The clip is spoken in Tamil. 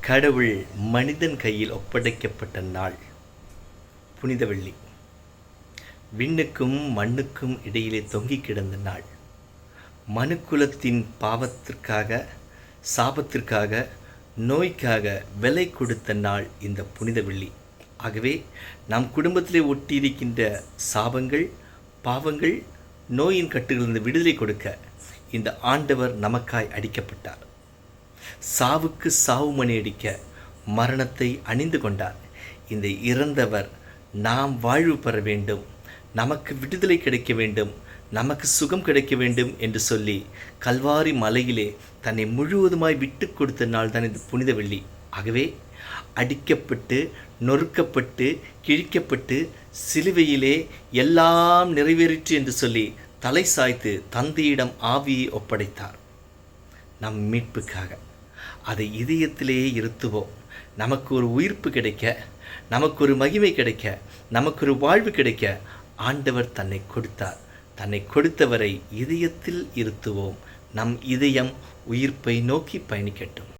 கடவுள் மனிதன் கையில் ஒப்படைக்கப்பட்ட நாள். புனித வெள்ளி. விண்ணுக்கும் மண்ணுக்கும் இடையிலே தொங்கிக் கிடந்த நாள். மனுக்குலத்தின் பாவத்திற்காக சாபத்திற்காக நோய்க்காக விலை கொடுத்த நாள் இந்த புனித வெள்ளி. ஆகவே நம் குடும்பத்திலே ஒட்டியிருக்கின்ற சாபங்கள் பாவங்கள் நோயின் கட்டுகளிலிருந்து விடுதலை கொடுக்க இந்த ஆண்டவர் நமக்காய் அடிக்கப்பட்டார். சாவுக்கு சாவு மணி அடிக்க மரணத்தை அணிந்து கொண்டார். இந்த இறந்தவர் நாம் வாழ்வு பெற வேண்டும். நமக்கு விடுதலை கிடைக்க வேண்டும். நமக்கு சுகம் கிடைக்க வேண்டும் என்று சொல்லி கல்வாரி மலையிலே தன்னை முழுவதுமாய் விட்டு கொடுத்த நாள் தான் இந்த புனித வெள்ளி. ஆகவே அடிக்கப்பட்டு நொறுக்கப்பட்டு கிழிக்கப்பட்டு சிலுவையிலே எல்லாம் நிறைவேறிற்று என்று சொல்லி தலை சாய்த்து தந்தையிடம் ஆவியை ஒப்படைத்தார். நம் மீட்புக்காக. அதை இதயத்திலேயே இருத்துவோம். நமக்கு ஒரு உயிர்ப்பு கிடைக்க நமக்கு ஒரு மகிமை கிடைக்க நமக்கு ஒரு வாழ்வு கிடைக்க ஆண்டவர் தன்னை கொடுத்தார். தன்னை கொடுத்தவரை இதயத்தில் இருத்துவோம். நம் இதயம் உயிர்ப்பை நோக்கி பயணிக்கட்டும்.